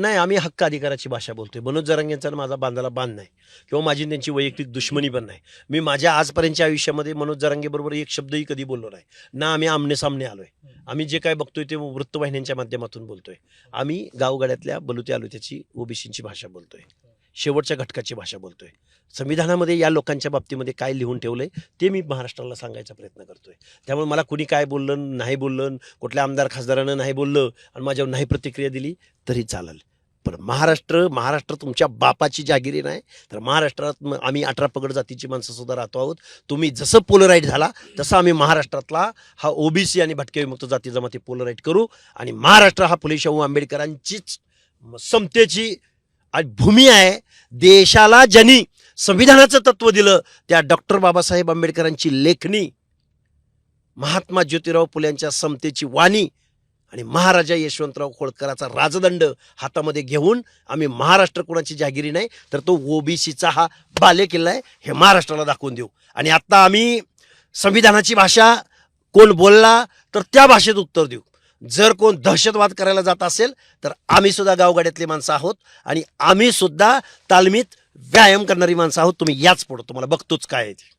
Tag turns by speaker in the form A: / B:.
A: नाही आम्ही हक्क अधिकाराची भाषा बोलतोय. मनोज जरांगेंचा आणि माझा बांधाला बांध नाही. किंवा माझी त्यांची वैयक्तिक दुश्मनी पण नाही. मी माझ्या आजपर्यंतच्या आयुष्यामध्ये मनोज जरांगेबरोबर एक शब्दही कधी बोललो नाही. ना आम्ही आमने सामने आलोय. आम्ही जे काय बघतोय ते वृत्तवाहिन्यांच्या माध्यमातून बोलतोय. आम्ही गावगाड्यातल्या बलुते आलुत्याची ओबीसींची भाषा बोलतोय. शेवटच्या घटकाची भाषा बोलतोय. संविधानामध्ये या लोकांच्या बाबतीमध्ये काय लिहून ठेवलंय ते मी महाराष्ट्राला सांगायचा प्रयत्न करतोय. त्यामुळे मला कुणी काय बोललं नाही बोललं कुठल्या आमदार खासदारानं नाही बोललं आणि माझ्यावर नाही प्रतिक्रिया दिली तरी चालेल. पण महाराष्ट्र महाराष्ट्र तुमच्या बापाची जागिरी नाही. तर महाराष्ट्रात आम्ही अठरा पगड जातीची माणसं सुद्धा राहतो आहोत. तुम्ही जसं पोलराईट झाला तसं आम्ही महाराष्ट्रातला हा ओबीसी आणि भटके विमुक्त जाती जमाती पोलराईट करू. आणि महाराष्ट्र हा फुले शाहू आंबेडकरांचीच समतेची भूमी आहे. देशाला ज्यांनी संविधानाचं तत्व दिलं त्या डॉक्टर बाबासाहेब आंबेडकरांची लेखणी महात्मा ज्योतिराव फुल्यांच्या समतेची वाणी आणि महाराजा यशवंतराव होळकराचा राजदंड हातामध्ये घेऊन आम्ही महाराष्ट्र कोणाची जागिरी नाही तर तो ओबीसीचा हा बालेकिल्ला आहे हे महाराष्ट्राला दाखवून देऊ. आणि आत्ता आम्ही संविधानाची भाषा कोण बोलला तर त्या भाषेत उत्तर देऊ. जर कोण दहशतवाद करायला जात असेल तर आम्ही सुद्धा गावगाड्यातली माणसं आहोत आणि आम्ही सुद्धा तालमीत व्यायाम करणारी माणसं आहोत. तुम्ही याच पुढं तुम्हाला बघतोच काय आहे ते.